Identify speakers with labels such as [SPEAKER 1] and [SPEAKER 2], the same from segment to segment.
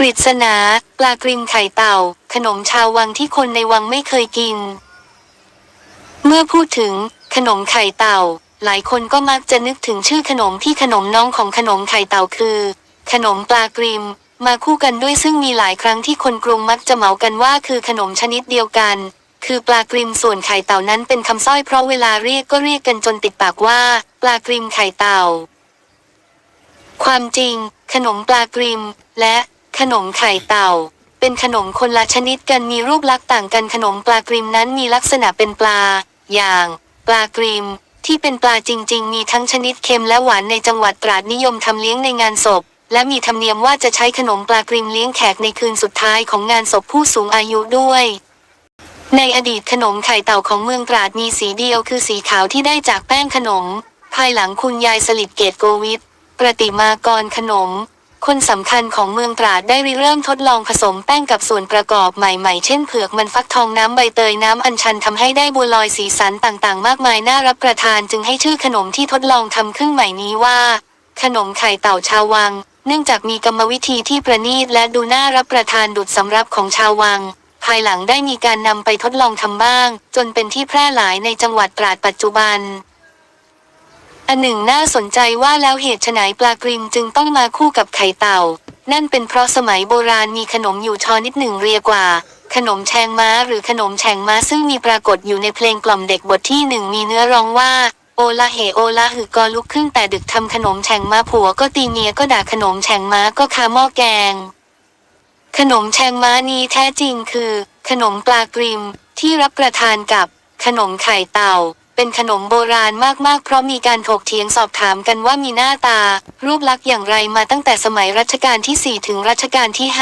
[SPEAKER 1] ปริศนาปลากริมไข่เต่า ขนมชาววังที่คนในวังไม่เคยกิน เมื่อพูดถึง ขนมไข่เต่า หลายคนก็มักจะนึกถึงชื่อขนมที่ขนมน้องของขนมไข่เต่าคือ ขนมปลากริม มาคู่กันด้วยซึ่งมีหลายครั้งที่คนกรุงมักจะเหมากันว่าคือขนมชนิดเดียวกัน คือปลากริมส่วนไข่เต่านั้นเป็นคำสร้อยเพราะเวลาเรียกก็เรียกกันจนติดปากว่า ปลากริมไข่เต่า ความจริง ขนมปลากริม และ ขนมไข่เต่า เป็นขนมคนละชนิดกันมีรูปลักษณ์ต่างกันขนมปลากริมนั้นมีลักษณะเป็นปลา อย่าง ปลากริม ที่เป็นปลาจริง ๆ มีทั้งชนิดเค็มและหวานในจังหวัดตราดนิยมทำเลี้ยงในงานศพ และมีธรรมเนียมว่าจะใช้ขนมปลากริมเลี้ยงแขกในคืนสุดท้ายของงานศพผู้สูงอายุด้วยในอดีตขนมไข่เต่าของเมืองตราดมีสีเดียวคือสีขาวที่ได้จากแป้งขนม ภายหลังคุณยายสลิดเกตโกวิทประติมากรขนม คนสำคัญของเมืองตราดได้ริเริ่มทดลองผสมแป้งกับส่วนประกอบใหม่ๆ เช่นเผือกมันฟักทองน้ำใบเตยน้ำอัญชันทำให้ได้บัวลอยสีสันต่างๆ มากมายน่ารับประทานจึงให้ชื่อขนมที่ทดลองทำขึ้นใหม่นี้ว่า ขนมไข่เต่าชาววัง เนื่องจากมีกรรมวิธีที่ประณีตและดูน่ารับประทานดุดสำรับของชาววัง ภายหลังได้มีการนำไปทดลองทำบ้าง จนเป็นที่แพร่หลายในจังหวัดตราดปัจจุบัน อันหนึ่งน่าสนใจว่าแล้วเหตุไฉนปลากริมจึงต้องมาคู่กับไข่เต่า นั่นเป็นเพราะสมัยโบราณมีขนมอยู่ชอนิดหนึ่งเรียกว่า ขนมแชงม้าหรือขนมแฉงม้าซึ่งมีปรากฏอยู่ในเพลงกล่อมเด็กบทที่หนึ่งมีเนื้อร้องว่าโอละเหโอละหือกอลุกขึ้นแต่ดึกทำขนมแฉงม้าผัวก็ตีเมียก็ด่าขนมแฉงม้าก็คาหม้อแกง ขนมแชงม้านี้แท้จริงคือ ขนมปลากริมที่รับประทานกับขนมไข่เต่า เป็นขนมโบราณมากๆ เพราะมีการถกเถียงสอบถามกันว่ามีหน้าตา รูปลักษณ์อย่างไรมาตั้งแต่สมัยรัชกาลที่ 4 ถึงรัชกาลที่ 5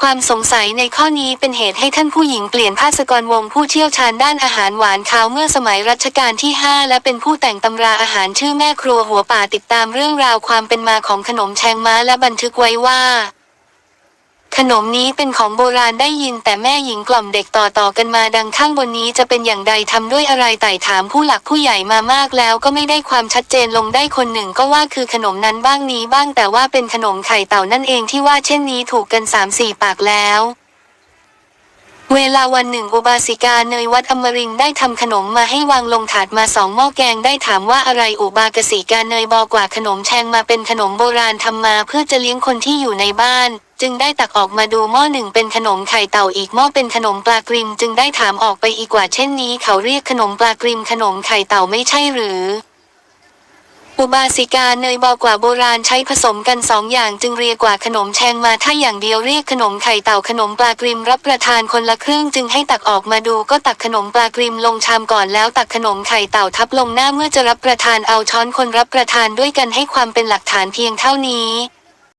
[SPEAKER 1] ความสงสัยในข้อนี้เป็นเหตุให้ท่านผู้หญิงเปลี่ยนภาสกรวงผู้เชี่ยวชาญด้านอาหารหวานคาวเมื่อสมัยรัชกาลที่ 5 และเป็นผู้แต่งตำราอาหารชื่อแม่ครัวหัวป่าติดตามเรื่องราวความเป็นมาของขนมแชงม้าและบันทึกไว้ว่า นมนี้เป็นของโบราณได้ยินแต่แม่หญิงกล่อมเด็กต่อๆกันมาดังข้างบนนี้จะเป็นอย่างใดทำด้วยอะไรไต่ถามผู้หลักผู้ใหญ่มามากแล้วก็ไม่ได้ความชัดเจนลงได้คนหนึ่งก็ว่าคือขนมนั้นบ้างนี้บ้างแต่ว่าเป็นขนมไข่เต่านั่นเองที่ว่าเช่นนี้ถูกกันสามสี่ปากแล้วเวลาวันหนึ่งอุบาสิกาเนยวัดอมรินได้ทำขนมมาให้วางลงถาดมาสองหม้อแกงได้ถามว่าอะไรอุบากสิกาเนยบอกว่าขนมแชงมาเป็นขนมโบราณทำมาเพื่อจะเลี้ยงคนที่อยู่ในบ้าน จึงได้ตักออกมาดูหม้อหนึ่งเป็นขนมไข่เต่าอีกหม้อเป็นขนมปลากริม จึงได้ถามออกไปอีกว่าเช่นนี้ เขาเรียกขนมปลากริมขนมไข่เต่าไม่ใช่หรือ อุบาสิกาเนยบอกว่าโบราณใช้ผสมกันสองอย่างจึงเรียกว่าขนมแชงมาถ้าอย่างเดียวเรียกขนมไข่เต่าขนมปลากริมรับประทานคนละครึ่งจึงให้ตักออกมาดูก็ตักขนมปลากริมลงชามก่อนแล้วตักขนมไข่เต่าทับลงหน้าเมื่อจะรับประทานเอาช้อนคนรับประทานด้วยกันให้ความเป็นหลักฐานเพียงเท่านี้